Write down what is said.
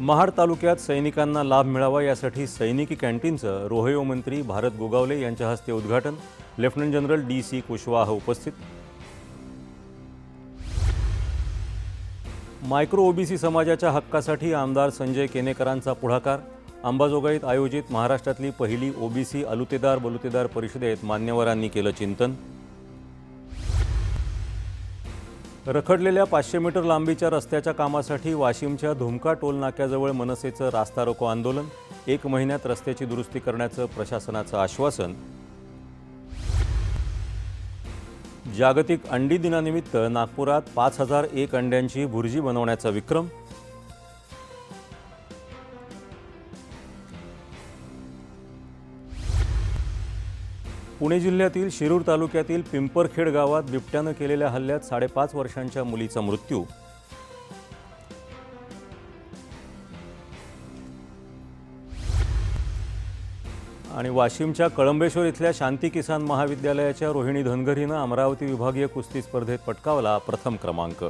महाड तालुक्यात सैनिकांना लाभ मिळावा यासाठी सैनिकी कॅन्टीनचं रोहयो मंत्री भारत गोगावले यांच्या हस्ते उद्घाटन. Lieutenant general D C Kushwah उपस्थित. मायक्रो ओबीसी समाजाच्या हक्कासाठी आमदार संजय केनेकरांचा पुढाकार. अंबाजोगाईत आयोजित महाराष्ट्रातली पहिली ओबीसी अलुतेदार बलुतेदार परिषदेत मान्यवरांनी केलं चिंतन. रखडलेल्या पाचशे मीटर लांबीच्या रस्त्याच्या कामासाठी वाशिमच्या धुमका टोल नाक्याजवळ मनसेचं रास्ता रोको आंदोलन. एक महिन्यात रस्त्याची दुरुस्ती करण्याचं प्रशासनाचं आश्वासन. जागतिक अंडी दिनानिमित्त नागपुरात पाच हजार एक अंड्यांची भुर्जी बनवण्याचा विक्रम. पुणे जिल्ह्यातील शिरूर तालुक्यातील पिंपरखेड गावात बिबट्यानं केलेल्या हल्ल्यात साडेपाच वर्षांच्या मुलीचा मृत्यू. आणि वाशिमच्या कळंबेश्वर इथल्या शांती किसान महाविद्यालयाच्या रोहिणी धनगरीनं अमरावती विभागीय कुस्ती स्पर्धेत पटकावला प्रथम क्रमांक.